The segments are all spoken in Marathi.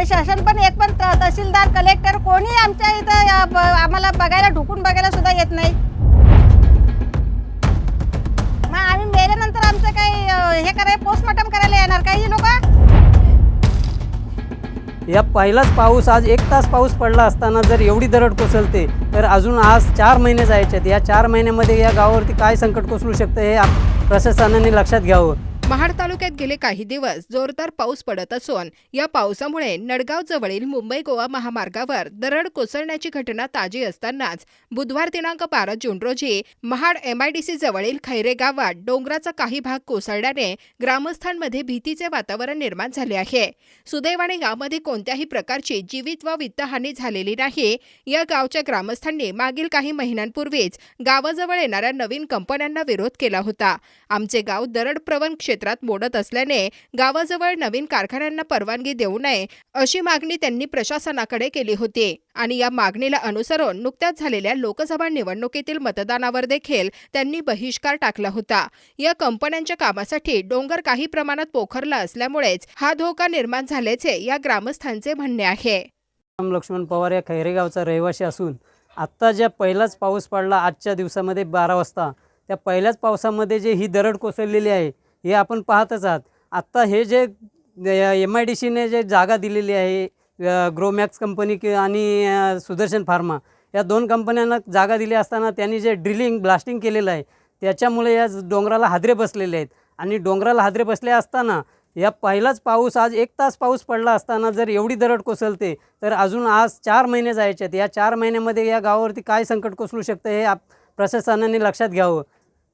हे शासन पण एक पण तहसीलदार कलेक्टर कोणी आमच्या इथं आम्हाला बघायला ढुकून बघायला सुद्धा येत नाही. मग आम्ही मेल्यानंतर आमचं काही हे करायला पोस्टमॉर्टम करायला येणार काही लोक? या पहिलाच पाऊस आज एक तास पाऊस पडला असताना जर एवढी दरड कोसळते तर अजून आज चार महिने जायचे आहेत या चार महिन्यामध्ये या गावावरती काय संकट कोसळू शकतं हे प्रशासनाने लक्षात घ्यावं. महाड तालुक्यात गेले काही दिवस जोरदार पाऊस पडत असून या पावसामुळे नडगाव जवळील मुंबई गोवा महामार्गावर दरड कोसळण्याची घटना ताजी असतानाच बुधवार दिनांक बारा जून रोजी महाड एमआयडीसी जवळील खैरे गावात डोंगराचा काही भाग कोसळल्याने ग्रामस्थांमध्ये भीतीचे वातावरण निर्माण झाले आहे. सुदैवाने यामध्ये कोणत्याही प्रकारची जीवित व वित्तहानी झालेली नाही. या गावच्या ग्रामस्थांनी मागील काही महिन्यांपूर्वीच गावाजवळ येणाऱ्या नवीन कंपन्यांना विरोध केला होता. आमचे गाव दरड प्रवण क्षेत्रात मोडत असल्याने गावाजवळ नवीन कारखान्यांना परवानगी देऊ नये अशी मागणी त्यांनी प्रशासनाकडे केली होती. आणि या मागणीला अनुसरून नुकत्याच झालेल्या लोकसभा निवडणुकीतील मतदानावर देखील त्यांनी बहिष्कार टाकला होता. या कंपन्यांच्या कामासाठी डोंगर काही प्रमाणात पोखरला असल्यामुळेच हा धोका निर्माण झाल्याचे या ग्रामस्थांचे म्हणणे आहे. लक्ष्मण पवार या खैरेगावचा रहिवासी असून आत्ता ज्या पहिलाच पाऊस पडला आजच्या दिवसामध्ये बारा वाजता त्या पहिल्याच पावसामध्ये जे ही दरड कोसळलेली आहे हे आपण पाहतच आहात. आत्ता हे जे एम आय डी सीने जे जागा दिलेली आहे ग्रोमॅक्स कंपनी कि आणि सुदर्शन फार्मा या दोन कंपन्यांना जागा दिली असताना त्यांनी जे ड्रिलिंग ब्लास्टिंग केलेलं आहे त्याच्यामुळे या डोंगराला हादरे बसलेले आहेत. आणि डोंगराला हादरे बसले असताना या पहिलाच पाऊस आज एक तास पाऊस पडला असताना जर एवढी दरड कोसळते तर अजून आज चार महिने जायचे आहेत. या चार महिन्यामध्ये या गावावरती काय संकट कोसळू शकतं हे आप प्रशासनाने लक्षात घ्यावं.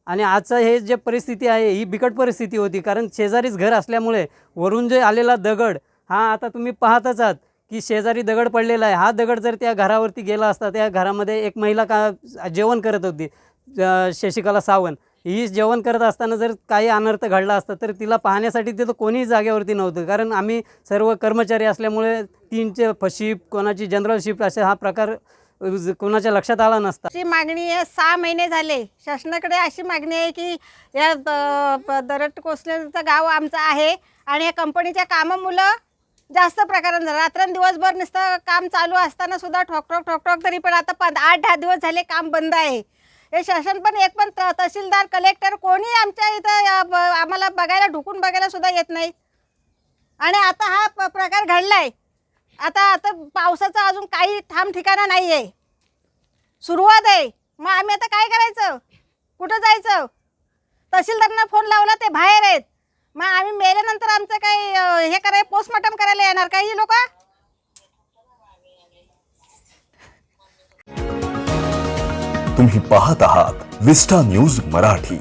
आणि आजचं हे जे परिस्थिती आहे ही बिकट परिस्थिती होती. कारण शेजारीच घर असल्यामुळे वरून जे आलेला दगड हा आता तुम्ही पाहतच आहात की शेजारी दगड पडलेला आहे. हा दगड जर त्या घरावरती गेला असता त्या घरामध्ये एक महिला का जेवण करत होती शशिकला सावंत. ही जेवण करत असताना जर काही अनर्थ घडला असता तर तिला पाहण्यासाठी तिथं कोणीही जागेवरती नव्हतं. कारण आम्ही सर्व कर्मचारी असल्यामुळे तीनचे फ- शिफ्ट कोणाची जनरल शिफ्ट असे हा प्रकार ज- कोणाच्या लक्षात आला नसता. अशी मागणी आहे सहा महिने झाले. शासनाकडे अशी मागणी आहे की या द- प- दरड गाव आमचं आहे आणि या कंपनीच्या कामामुळं जास्त प्रकारात झालं रात्रंदिवसभर नुसतं काम चालू असताना सुद्धा ठोक ठोक ठोक ठोक तरी पण आता पण आठ दहा दिवस झाले काम बंद आहे. हे शासन पण एक पण त- तहसीलदार कलेक्टर कोणी आमच्या इथं ब- आम्हाला बघायला ढुकून बघायला सुद्धा येत नाही. आणि आता हा प- प्रकार घडलाय. आता आता पावसाचं अजून काही ठाम ठिकाणा नाही आहे सुरुवात आहे. मग आम्ही आता काय करायचं? कुठं जायचं? तहसीलदारांना फोन लावला ते बाहेर आहेत. मग आम्ही मेल्यानंतर आमचं काही हे करायला पोस्टमॉर्टम करायला येणार काही लोक? तुम्ही पाहत आहात विस्टा न्यूज मराठी.